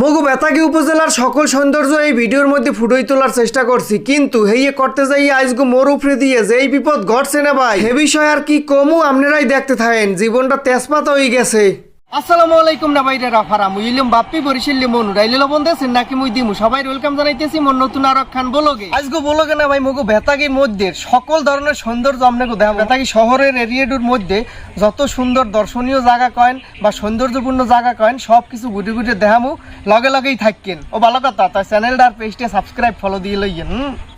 মগু বেতাগি উপজেলার সকল সৌন্দর্য এই ভিডিওর মধ্যে ফুটোই তোলার চেষ্টা করছি, কিন্তু হেয়ে করতে যাই আইসগু মোর উপরে দিয়ে যে এই বিপদ ঘটছে না ভাই হে বিষয় আর কি কমু, আপনারাই দেখতে থাকেন, জীবনটা তেজপাত হয়ে গেছে। আসসালামু আলাইকুম না ভাইরা রাফারা, মুই ইলম বাপ্পি বরিশাল মনু। রাইলে লবণ দেছেন নাকি মুই দিমু? সবাই ওয়েলকাম জানাইতেছি মোর নতুন আর খান বলগে। আজকে বলগে না ভাই, মগু বেতাগির মধ্যে সকল ধরনের সৌন্দর্য আপনাকে দেখ বেতাগি শহরের এরিয়াডুর মধ্যে যত সুন্দর দর্শনীয় জায়গা কয়েন বা সৌন্দর্যপূর্ণ জায়গা কয়েন, সব কিছু গুটে গুটে দেখামু। লগে লগেই থাকেন ও ভালো কথা, তাই চ্যানেলটা আর পেজটা সাবস্ক্রাইব ফলো দিয়ে লইয়েন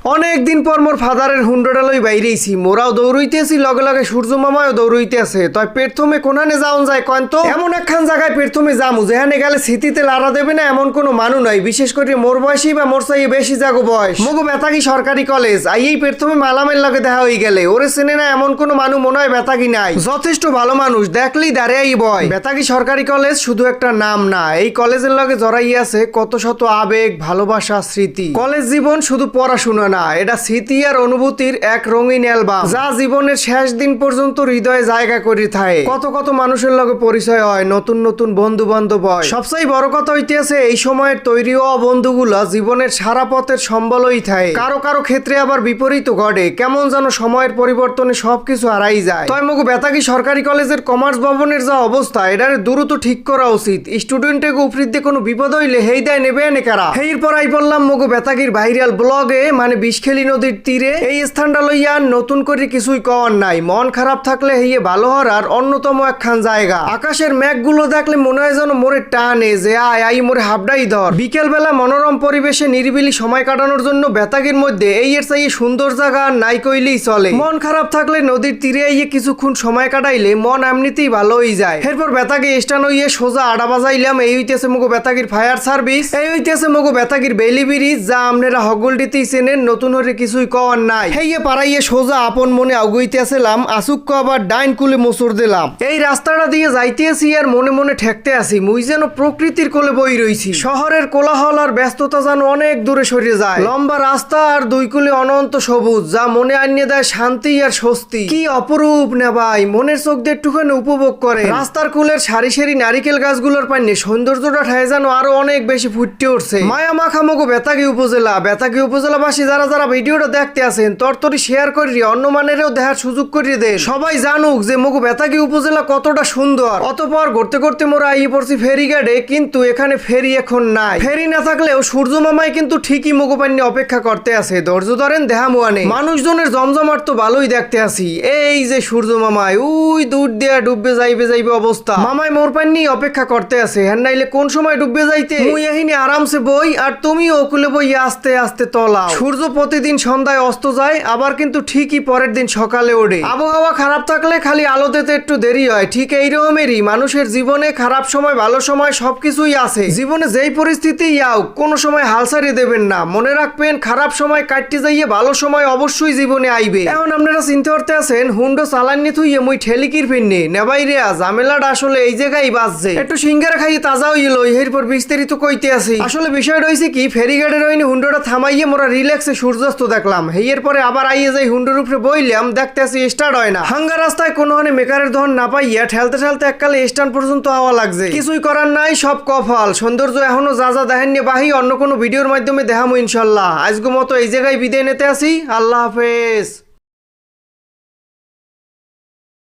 অনেক দিন পর মোর ফাদারের হুন্ডোটা লই বাইরেছি মোরাও দৌড়ইতেছি, লগে লগে সূর্য মামাও দৌড়ইতেছে। তাই প্রথমে কোনানে যাওন যায় কয়েন তো? এমন একখান জায়গায় প্রথমে যামু, যেখানে গেলে স্মৃতিতে লাড়া দেবে না এমন কোনো মানু নয় বিশেষ করে মোর বয়সী বা মোর চাইয়ে বেশি জাগো বয়স। মগু বেতাগি সরকারি কলেজ, আই এই প্রথমে মালামের লগে দেখা হয়ে গেলে। ওরে চেনে না এমন কোনো মানু মনে হয় বেতাগি নাই। যথেষ্ট ভালো মানুষ, দেখলেই দাঁড়াই বয়। বেতাগি সরকারি কলেজ শুধু একটা নাম না, এই কলেজের লগে জড়াই আছে কত শত আবেগ, ভালোবাসা, স্মৃতি। কলেজ জীবন শুধু পড়াশোনা না এটা স্মৃতি আর অনুভূতির এক রঙিন অ্যালবাম। যা জীবনের শেষ দিন পর্যন্ত হৃদয়ে জায়গা করে থাকে। কত কত মানুষের লগে পরিচয় হয়, নতুন নতুন বন্ধু বান্ধব হয়। সবচেয়ে বড় কথা হইতেছে এই সময়ের তৈরি হওয়া বন্ধুগুলা জীবনের সারা পথের সম্বলই থাকে। কারও কারও ক্ষেত্রে আবার বিপরীত ঘটে, কেমন যেন সময়ের পরিবর্তনে সবকিছু হারাই যায়। তয় মগু বেতাগি সরকারি কলেজের কমার্স ভবনের যা অবস্থা, এটারে দ্রুত ঠিক করা উচিত। স্টুডেন্টের উপরিতে কোনো বিপদ হইলে হেই দেয় নেবে এনে কারা? হেই পর আই বললাম, মগু বেতাগির ভাইরাল ব্লগে মানে বিষখেলি নদীর তীরে এই স্থানটা লইয়া নতুন করে কিছুই কওয়ার নাই। মন খারাপ থাকলে হেইয়ে ভালো হওয়ার অন্যতম একখান জায়গা। আকাশের মেঘগুলো দেখলে মনে হয় যেন মোরে টানে, যে আয় আই মোরে হাবডাই ধর। বিকেল বেলা মনোরম পরিবেশে নিরিবিলি সময় কাটানোর জন্য বেতাগির মধ্যে এই এর চাইয়ে সুন্দর জায়গা নাই কইলেই চলে। মন খারাপ থাকলে নদীর তীরে আইয়ে কিছুক্ষণ সময় কাটাইলে মন এমনিতেই ভালো হয়ে যায়। এরপর বেতাগি স্টান হইয়ে সোজা আডা বাজাইলাম, এই হইতেছে মগো বেতাগির ফায়ার সার্ভিস, এই হইতেছে মগো বেতাগির বেলি ব্রিজ, যা আপনারা হগলডিতেই চেনেন নতুন হরে কিছুই কওয়ার নাই। হেইয়ে পাড়াইয়ে সোজা আপন মনে আগুইতেছিলাম আসুক্য আবার ডাইন কুলে মোচড় দিলাম। এই রাস্তাটা দিয়ে যাইতেছি আর মনে মনে ঠেকতে আসি মুই যেন প্রকৃতির কোলে বই রইছি। শহরের কোলাহল আর ব্যস্ততা যেন অনেক দূরে সরে যায়। লম্বা রাস্তা আর দুই কুলে অনন্ত সবুজ, যা মনে আনিয়ে দেয় শান্তি আর স্বস্তি। কি অপরূপ না ভাই, মনের চোখ দিয়ে একটুখানি উপভোগ করে রাস্তার কুলের সারি সারি নারিকেল গাছগুলোর পাইনে সৌন্দর্যটা ঠায় যেন আরও অনেক বেশি ফুটতে উঠছে। মায়া মাখামগো বেতাগি উপজেলা, বেতাগি উপজেলাবাসী যারা যারা যারা ভিডিওটা দেখতে আছেন, তরতরি শেয়ার করি অন্য মানেরও দেখার সুযোগ করিয়ে দেন সবাই জানুক যে মগু বেতাগি উপজেলা কতটা সুন্দর। অতপর ঘুরতে ঘুরতে মোরা আইয়ে পড়ছি ফেরিঘাটে, কিন্তু এখানে ফেরি এখন নাই। ফেরি না থাকলেও সূর্য মামাই কিন্তু ঠিকই মগু পান্নে অপেক্ষা করতে আছে। ধৈর্য ধরেন, দেহা মুয়ানে মানুষজনের জমজমাট তো ভালোই দেখতে আসি এই যে সূর্য মামাই উই দূর দেয়া ডুববে, যাইবে যাইবে অবস্থা। মামাই মোর পান্নি অপেক্ষা করতে আছে। হ্যাঁ নাইলে কোন সময় ডুববে যাইতে? মুই এহিনি আরামসে বই আর তুমি ওকুলে বই আস্তে আস্তে তলাও। সূর্য প্রতিদিন সন্ধ্যায় অস্ত যায়, আবার কিন্তু ঠিকই পরের দিন সকালে ওঠে। আবহাওয়া খারাপ থাকলে খালি আলোতে দিতে একটু দেরি হয়। ঠিক এই রকমেরই, মানুষের জীবনে খারাপ সময়, ভালো সময় সবকিছুই আছে। জীবনে যেই পরিস্থিতি, ইয়াও, কোনো সময় হাল ছাড়িয়ে দেবেন না। মনে রাখবেন, খারাপ সময় কাটতে যাইয়ে ভালো সময় অবশ্যই জীবনে আইবে। এখন আপনারা চিন্তা করতে আছেন, হুন্ডো চালাননি থুইয়ে মুই ঠেলিকির ফিরনি? নেবাই রে জামেলাটা আসলে এই জায়গায় বাজছে। একটু সিঙ্গারা খাইয়ে তাজা হইল এরপর বিস্তারিত কইতে আছি। আসলে বিষয় রয়েছে কি ফেরিঘাটের ওইনি হুন্ডোটা থামাইয়ে মোরা রিল্যাক্সে সূর্যাস্ত দেখলাম। হেয়ের পরে আবার আইয়ে যাই হুন্ডুর উপরে বইলাম, দেখতে আসি স্টার্ট হয় না। হাঙ্গা রাস্তায় কোনো হানে মেকারের ধন না পাইয়া ঠেলতে ঠেলতে এককালে স্ট্যান্ড পর্যন্ত আওয়া লাগছে। কিছুই করার নাই, সব কফল সৌন্দর্য এখনও যা যা দেখেন নিয়ে বাহি, অন্য কোনো ভিডিওর মাধ্যমে দেখামো ইনশাল্লাহ। আজকে মতো এই জায়গায় বিদায় নিতে আসি। আল্লাহ হাফেজ।